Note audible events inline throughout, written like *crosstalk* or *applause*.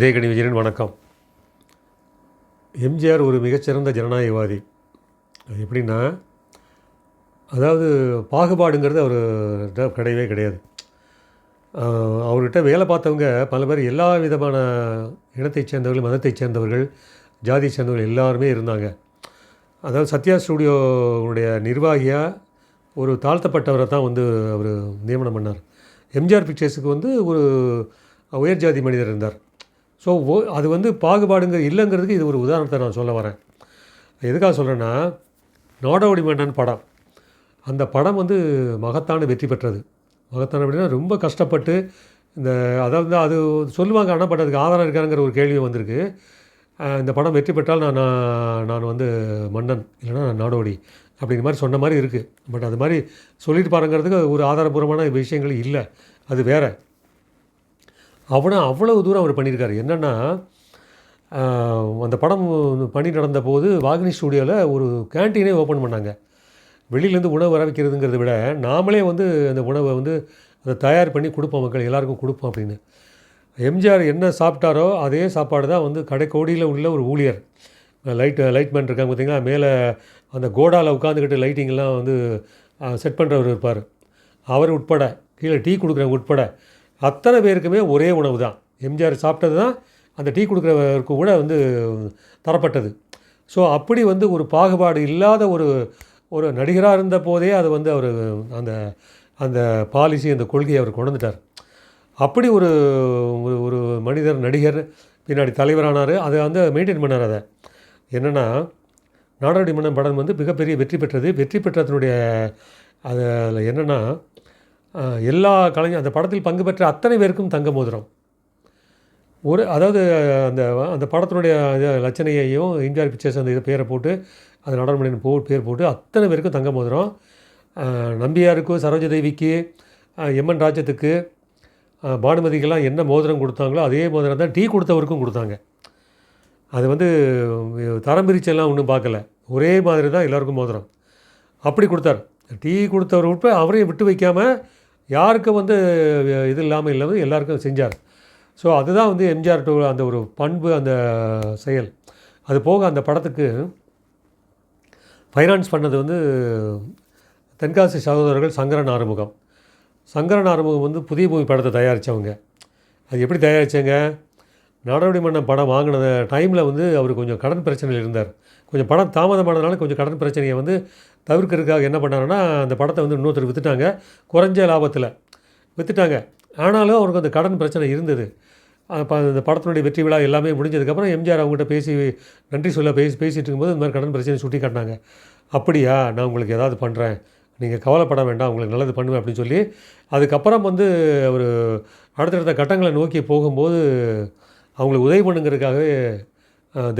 இதயகணி விஜயன் வணக்கம். எம்ஜிஆர் ஒரு மிகச்சிறந்த ஜனநாயகவாதி. அது எப்படின்னா அதாவது பாகுபாடுங்கிறது அவர் கிடையவே கிடையாது. அவர்கிட்ட வேலை பார்த்தவங்க பல பேர் எல்லா விதமான இனத்தைச் சேர்ந்தவர்கள் மதத்தைச் சேர்ந்தவர்கள் ஜாதியை சேர்ந்தவர்கள் எல்லாருமே இருந்தாங்க. அதாவது சத்யா ஸ்டூடியோவுடைய நிர்வாகியாக ஒரு தாழ்த்தப்பட்டவரை தான் வந்து அவர் நியமனம் பண்ணார். எம்ஜிஆர் பிக்சர்ஸுக்கு வந்து ஒரு உயர் ஜாதி மனிதர் இருந்தார். ஸோ அது வந்து பாகுபாடுங்க இல்லைங்கிறதுக்கு இது ஒரு உதாரணத்தை நான் சொல்ல வரேன். எதுக்காக சொல்கிறேன்னா நாடோடி மன்னன் படம். அந்த படம் வந்து மகத்தான வெற்றி பெற்றது. மகத்தான அப்படின்னா ரொம்ப கஷ்டப்பட்டு இந்த அதாவது அது சொல்லுவாங்க ஆனால் பட் அதுக்கு ஆதாரம் இருக்காங்கிற ஒரு கேள்வி வந்திருக்கு. இந்த படம் வெற்றி பெற்றால் நான் நான் வந்து மன்னன் இல்லைன்னா நான் நாடோடி அப்படிங்கிற மாதிரி சொன்ன மாதிரி இருக்குது பட் அது மாதிரி சொல்லிட்டு பாருங்கிறதுக்கு ஒரு ஆதாரபூர்வமான விஷயங்கள் இல்லை. அது வேறு. அவனை அவ்வளவு தூரம் அவர் பண்ணியிருக்காரு. என்னென்னா அந்த படம் பணி நடந்த போது வாகினி ஸ்டூடியோவில் ஒரு கேன்டீனே ஓப்பன் பண்ணாங்க. வெளியிலேருந்து உணவு வர வைக்கிறதுங்கிறத விட நாமளே வந்து அந்த உணவை வந்து அதை தயார் பண்ணி கொடுப்போம் மக்கள் எல்லாருக்கும் கொடுப்போம் அப்படின்னு. எம்ஜிஆர் என்ன சாப்பிட்டாரோ அதே சாப்பாடு தான் வந்து கடைக்கோடியில் உள்ள ஒரு ஊழியர். லைட் லைட்மேன் இருக்காங்க பார்த்தீங்களா? மேலே அந்த கோடாவில் உட்காந்துக்கிட்டு லைட்டிங்லாம் வந்து செட் பண்ணுறவர் இருப்பார். அவர் உட்பட கீழே டீ கொடுக்குறவங்க உட்பட அத்தனை பேருக்குமே ஒரே உணவு தான் எம்ஜிஆர் சாப்பிட்டது தான் அந்த டீ கொடுக்குறவருக்கு கூட வந்து தரப்பட்டது. ஸோ அப்படி வந்து ஒரு பாகுபாடு இல்லாத ஒரு ஒரு நடிகராக இருந்த போதே அது வந்து அவர் அந்த அந்த பாலிசி அந்த கொள்கையை அவர் கொண்டு வந்துட்டார். அப்படி ஒரு ஒரு ஒரு மனிதர் நடிகர் பின்னாடி தலைவரானார். அதை வந்து மெயின்டைன் பண்ணார் அதை. என்னென்னா நாடோடி மன்னன் படம் வந்து மிகப்பெரிய வெற்றி பெற்றது. வெற்றி பெற்றதனுடைய அதில் என்னென்னா எல்லா கலைஞர் அந்த படத்தில் பங்கு பெற்ற அத்தனை பேருக்கும் தங்க மோதிரம் ஒரு அதாவது அந்த அந்த படத்தினுடைய லட்சணையையும் எம்ஜிஆர் பிக்சர்ஸ் அந்த இது பேரை போட்டு அந்த நடனமணியின் போ பேர் போட்டு அத்தனை பேருக்கும் தங்க மோதிரம் நம்பியாருக்கு சரோஜதேவிக்கு எம்என் ராஜத்துக்கு பானுமதிக்கெல்லாம் என்ன மோதிரம் கொடுத்தாங்களோ அதே மோதிரம் தான் டீ கொடுத்தவருக்கும் கொடுத்தாங்க. அது வந்து தரம் பிரிச்செல்லாம் ஒன்றும் பார்க்கல. ஒரே மாதிரி தான் எல்லாருக்கும் மோதிரம். அப்படி கொடுத்தார். டீ கொடுத்தவர் உட்பட அவரையும் விட்டு வைக்காமல் யாருக்கும் வந்து இது இல்லாமல் இல்லாமல் எல்லாருக்கும் செஞ்சார். ஸோ அதுதான் வந்து எம்ஜிஆர் டூ அந்த ஒரு பண்பு அந்த செயல். அது போக அந்த படத்துக்கு ஃபைனான்ஸ் பண்ணது வந்து தென்காசி சகோதரர்கள் சங்கரன் ஆறுமுகம். சங்கரன் ஆறுமுகம் வந்து புதிய பூமி படத்தை தயாரித்தவங்க அது எப்படி தயாரித்தாங்க நாடோடி மன்னன் படம் வாங்கின டைமில் வந்து அவர் கொஞ்சம் கடன் பிரச்சனையில் இருந்தார். கொஞ்சம் படம் தாமதமானதுனால கொஞ்சம் கடன் பிரச்சனையை வந்து தவிர்க்கிறதுக்காக என்ன பண்ணாருன்னா அந்த படத்தை வந்து இன்னொருத்தர் விற்றுட்டாங்க குறைஞ்ச லாபத்தில் விற்றுட்டாங்க ஆனாலும் அவருக்கு அந்த கடன் பிரச்சனை இருந்தது. அப்போ அந்த படத்தினுடைய வெற்றி விழா எல்லாமே முடிஞ்சதுக்கப்புறம் எம்ஜிஆர் அவங்ககிட்ட பேசி நன்றி சொல்ல பேசி பேசிகிட்டு இருக்கும்போது இந்த மாதிரி கடன் பிரச்சனை சுட்டி காட்டினாங்க. அப்படியா நான் உங்களுக்கு ஏதாவது பண்ணுறேன் நீங்கள் கவலைப்பட வேண்டாம். உங்களுக்கு நல்லது பண்ணுவேன் அப்படின்னு சொல்லி அதுக்கப்புறம் வந்து ஒரு அடுத்தடுத்த கட்டங்களை நோக்கி போகும்போது அவங்களுக்கு உதவி பண்ணுங்கிறதுக்காகவே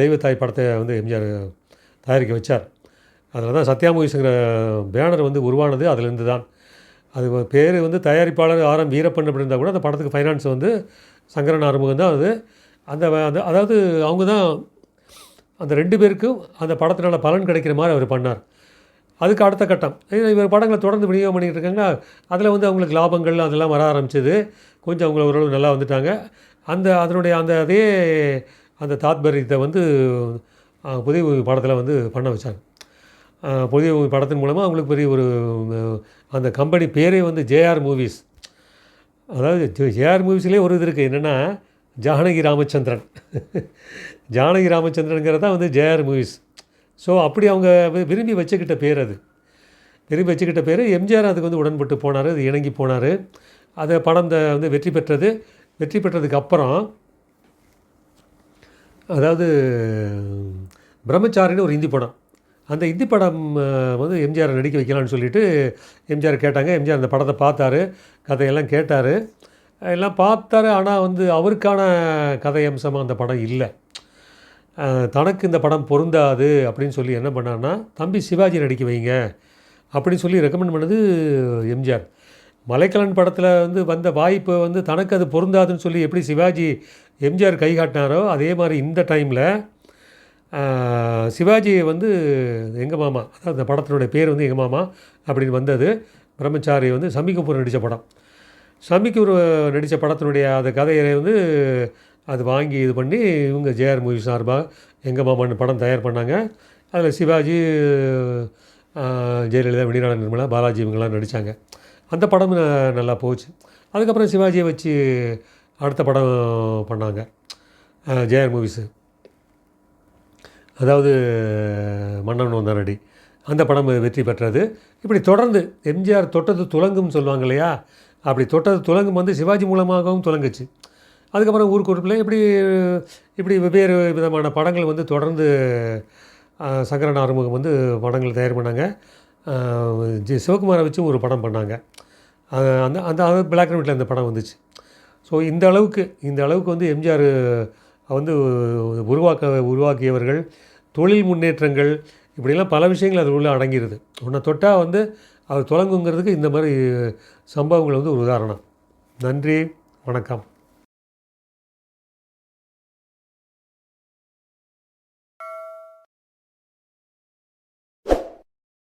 தெய்வத்தாய் படத்தை வந்து எம்ஜிஆர் தயாரிக்க வச்சார். அதில் தான் சத்யா மூவிஸுங்கிற பேனர் வந்து உருவானது அதிலிருந்து தான். அது பேர் வந்து தயாரிப்பாளர் ஆர் எம் வீரப்பன் அப்படி இருந்தால் கூட அந்த படத்துக்கு ஃபைனான்ஸ் வந்து சங்கரன் ஆறுமுகம் தான் அது. அந்த அந்த அதாவது அவங்க தான் அந்த ரெண்டு பேருக்கும் அந்த படத்தினால பலன் கிடைக்கிற மாதிரி அவர் பண்ணார். அதுக்கு அடுத்த கட்டம். இவர் படங்களை தொடர்ந்து விநியோகம் பண்ணிகிட்டு இருக்காங்க அதில் வந்து அவங்களுக்கு லாபங்கள் அதெல்லாம் வர ஆரம்பிச்சது. கொஞ்சம் அவங்கள ஓரளவு நல்லா வந்துட்டாங்க. அந்த அதனுடைய அந்த அதே அந்த தாத்பரியத்தை வந்து புதிய பூமி படத்தில் வந்து பண்ண வச்சாங்க. புதிய பூமி படத்தின் மூலமாக அவங்களுக்கு பெரிய ஒரு அந்த கம்பெனி பேரே வந்து ஜேஆர் மூவிஸ். அதாவது ஜேஆர் மூவிஸ்லேயே ஒரு இது இருக்குது என்னென்னா ஜானகி ராமச்சந்திரன். *laughs* ஜானகி ராமச்சந்திரனுங்கிறது தான் வந்து ஜேஆர் மூவிஸ். ஸோ அப்படி அவங்க விரும்பி வச்சுக்கிட்ட பேர் அது. விரும்பி வச்சுக்கிட்ட பேர் எம்ஜிஆர் அதுக்கு வந்து உடன்பட்டு போனார். அது இணங்கி போனார். அதை படம் த- வந்து வெற்றி பெற்றது. வெற்றி பெற்றதுக்கு அப்புறம் அதாவது பிரம்மச்சாரின்னு ஒரு ஹிந்தி படம். அந்த ஹிந்தி படம் வந்து எம்ஜிஆர் நடிக்க வைக்கலாம்னு சொல்லிட்டு எம்ஜிஆர் கேட்டாங்க. எம்ஜிஆர் அந்த படத்தை பார்த்தாரு. கதையெல்லாம் கேட்டார். எல்லாம் பார்த்தாரு. ஆனால் வந்து அவருக்கான கதை அம்சமாக அந்த படம் இல்லை. தனக்கு இந்த படம் பொருந்தாது அப்படின்னு சொல்லி என்ன பண்ணான்னா தம்பி சிவாஜி நடிக்க வைங்க. அப்படின்னு சொல்லி ரெக்கமெண்ட் பண்ணது எம்ஜிஆர். மலைக்கலன் படத்தில் வந்து வந்த வாய்ப்பு வந்து தனக்கு அது பொருந்தாதுன்னு சொல்லி எப்படி சிவாஜி எம்ஜிஆர் கை காட்டினாரோ அதே மாதிரி இந்த டைமில் சிவாஜி வந்து எங்கள் மாமா அதாவது அந்த படத்தினுடைய பேர் வந்து எங்கள் மாமா அப்படின்னு வந்தது. பிரம்மச்சாரி வந்து சம்மி கபூர் நடித்த படம். சம்மி கபூர் நடித்த படத்தினுடைய அந்த கதையை வந்து அது வாங்கி இது பண்ணி இவங்க ஜேஆர் மூவி சார்பாக எங்கள் மாமான்னு படம் தயார் பண்ணாங்க. அதில் சிவாஜி ஜெயலலிதா வெடிநாட நிர்மலா பாலாஜி இவங்கெல்லாம் நடித்தாங்க அந்த படம் நல்லா போச்சு. அதுக்கப்புறம் சிவாஜியை வச்சு அடுத்த படம் பண்ணாங்க. ஜேஆர் மூவிஸு அதாவது மன்னன் வந்தாரடி அந்த படம் வெற்றி பெற்றது. இப்படி தொடர்ந்து எம்ஜிஆர் தொட்டது துலங்கும் சொல்லுவாங்க இல்லையா? அப்படி தொட்டது துலங்கும் வந்து சிவாஜி மூலமாகவும் துலங்குச்சு. அதுக்கப்புறம் ஊருக்கு ஒரு பிள்ளை இப்படி இப்படி வெவ்வேறு விதமான படங்கள் வந்து தொடர்ந்து சங்கரன் ஆறுமுகம் வந்து படங்கள் தயார் பண்ணாங்க. ஜி சிவகுமாரை வச்சும் ஒரு படம் பண்ணாங்க. அந்த அந்த அது பிளாக் அண்ட் ஒயிட்டில் அந்த படம் வந்துச்சு. ஸோ இந்த அளவுக்கு இந்த அளவுக்கு வந்து எம்ஜிஆர் வந்து உருவாக்க உருவாக்கியவர்கள் தொழில் முன்னேற்றங்கள் இப்படிலாம் பல விஷயங்கள் அது உள்ளே அடங்கிடுது உன்னை தொட்டால் வந்து அது தொடங்குங்கிறதுக்கு இந்த மாதிரி சம்பவங்கள் வந்து ஒரு உதாரணம். நன்றி வணக்கம்.